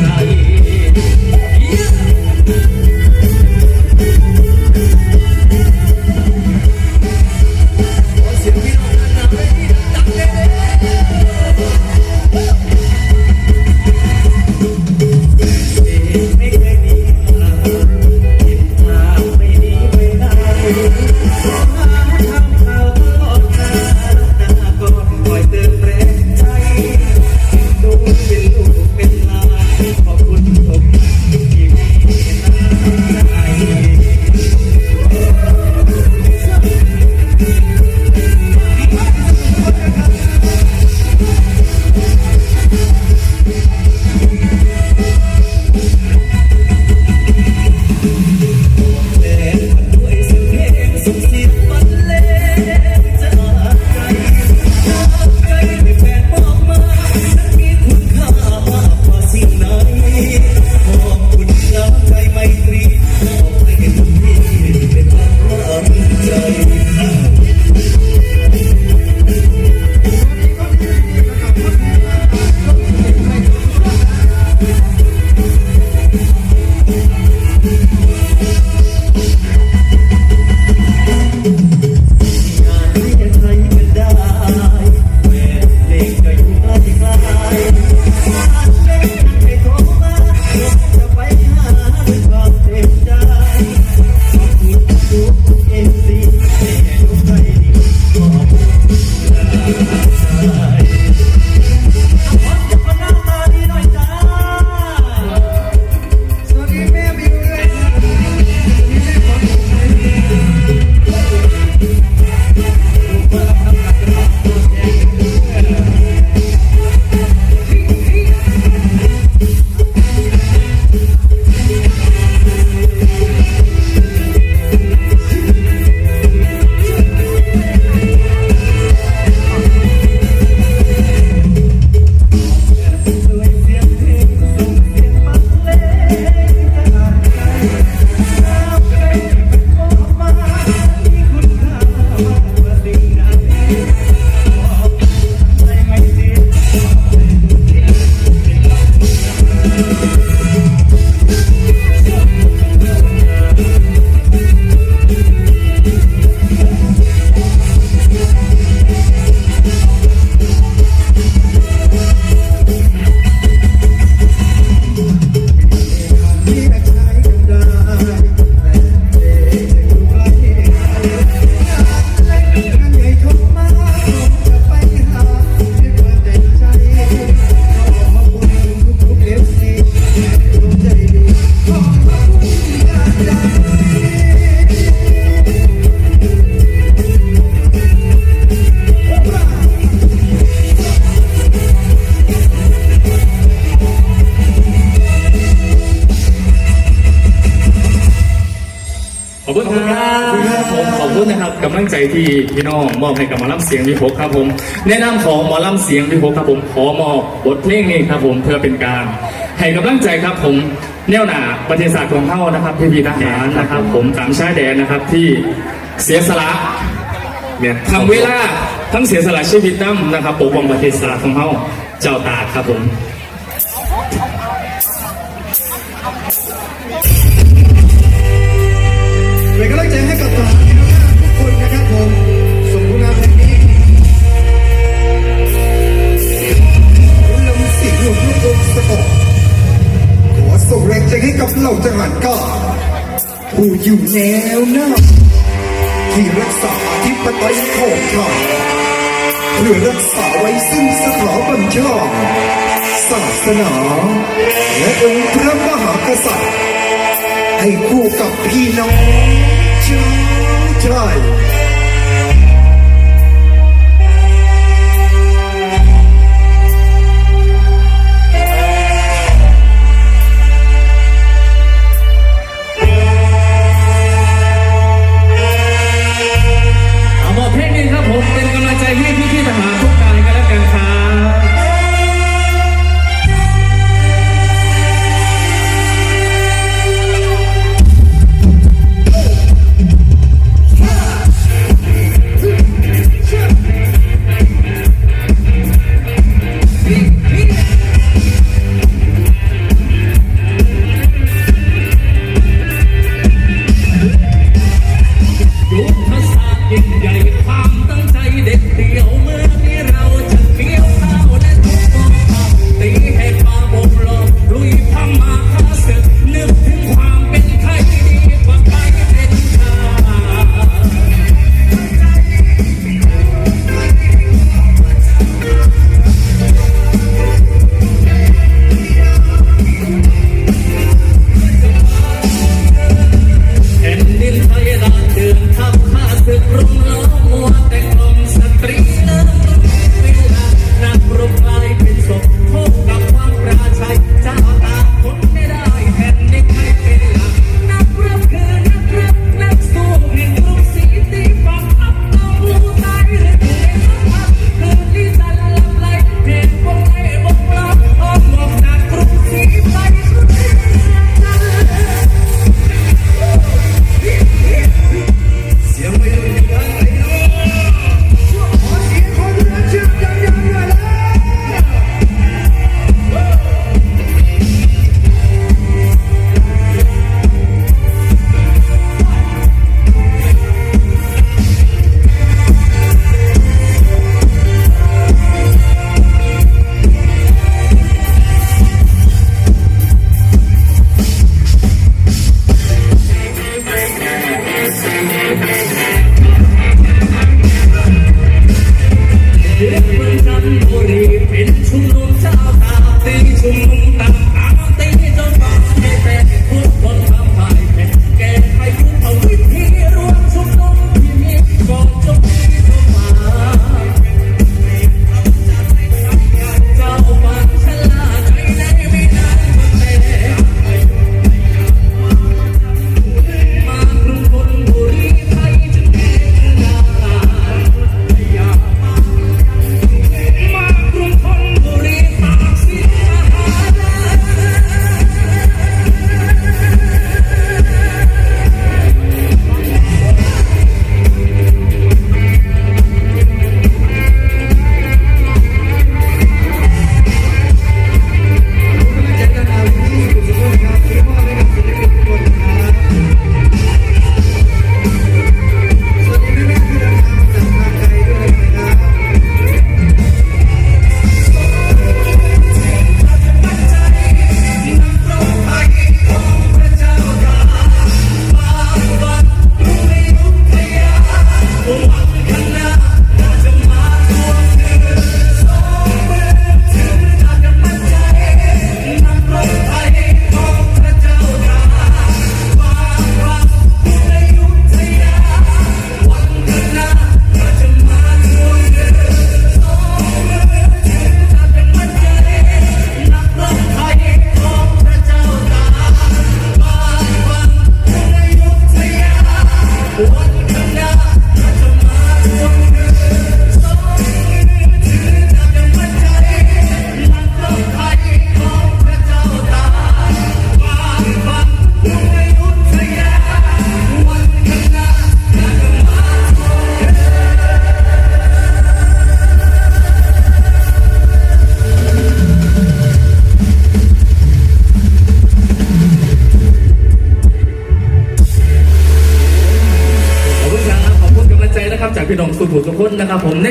night. อบคุณครับผมขอบคุณนะครับกำลังใจที่พี่น้องมอบให้กับหมอลำเสียงวิภพครับผม แนะนำของหมอลำเสียงวิภพครับผมขอมอบบทเพลงนี้ครับผมเพื่อเป็นการให้กำลังใจครับผมแนวหนาประเทศศาสตร์ของเฮานะครับพี่พีทหารนะครับ ผมตามชายแดนนะครับที่เสียสละเนี่ยทำเวลาทั้งเสียสละชีวิตน้ำนะครับปกป้องประเทศศาสตร์ของเฮาเจ้าตากครับผม แนวหน้า ที่รักษาอธิปไตยของชาเพื่อรักษาไว้ซึ่งสถาบันชาติศาสนา และองค์พระมหากษัตริย์ ให้คู่กับพี่น้องชาวไทย